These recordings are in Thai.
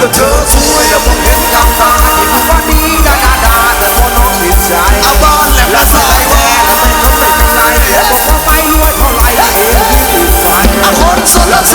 ก็เธอช่วยแล้วผมเห็นกับตาที่ทำว่าดีดาดาาแต่พอน้องผิดใจเอาบ้าแล้วรักได้ว่าคนรัเป็นได้แต่พอไปรวยเท่าไรเอล้วเงินยิ่งไปคนสนใจ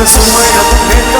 Mas sua mãe era